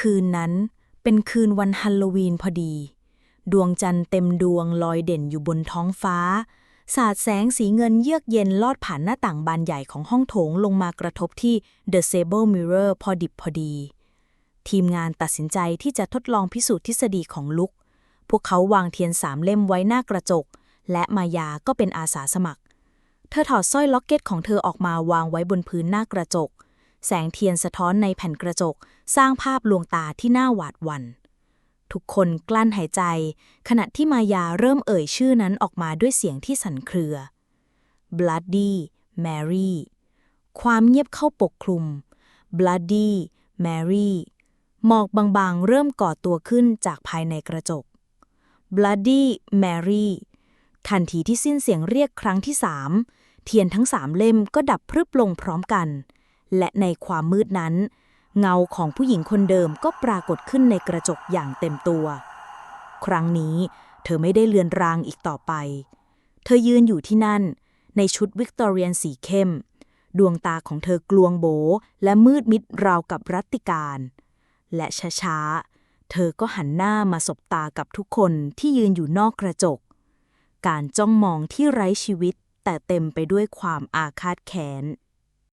คืนนั้นเป็นคืนวันฮัลโลวีนพอดี ดวงจันทร์เต็มดวงลอยเด่นอยู่บนท้องฟ้า สาดแสงสีเงินเยือกเย็นลอดผ่านหน้าต่างบานใหญ่ของห้องโถงลงมากระทบที่ The Sable Mirror พอดิบพอดี ทีมงานตัดสินใจที่จะทดลองพิสูจน์ทฤษฎีของลุก พวกเขาวางเทียนสามเล่มไว้หน้ากระจก และมายาก็เป็นอาสาสมัคร เธอถอดสร้อยล็อกเก็ตของเธอออกมาวางไว้บนพื้นหน้ากระจก แสงเทียนสะท้อนในแผ่นกระจก สร้างภาพลวงตาที่น่าหวาดหวัน่นทุกคนกลั้นหายใจ ขณะที่มายาเริ่มเอ่ยชื่อนั้นออกมาด้วยเสียงที่สั่นเครือ Bloody Mary ความเงียบเข้าปกคลุม Bloody Mary หมอกบางๆ เริ่มก่อตัวขึ้นจากภายในกระจก Bloody Mary ทันทีที่สิ้นเสียงเรียกครั้งที่สามเทียนทั้งสามเล่มก็ดับพรึบลงพร้อมกัน และในความมืดนั้น เงาของผู้หญิงคนเดิมก็ปรากฏขึ้นในกระจกอย่างเต็มตัว ครั้งนี้เธอไม่ได้เลือนรางอีกต่อไป เธอยืนอยู่ที่นั่น ในชุดวิกตอเรียนสีเข้ม ดวงตาของเธอกลวงโบ และมืดมิดราวกับรัตติการ และช้าๆ เธอก็หันหน้ามาสบตากับทุกคนที่ยืนอยู่นอกกระจก การจ้องมองที่ไร้ชีวิตแต่เต็มไปด้วยความอาฆาตแค้น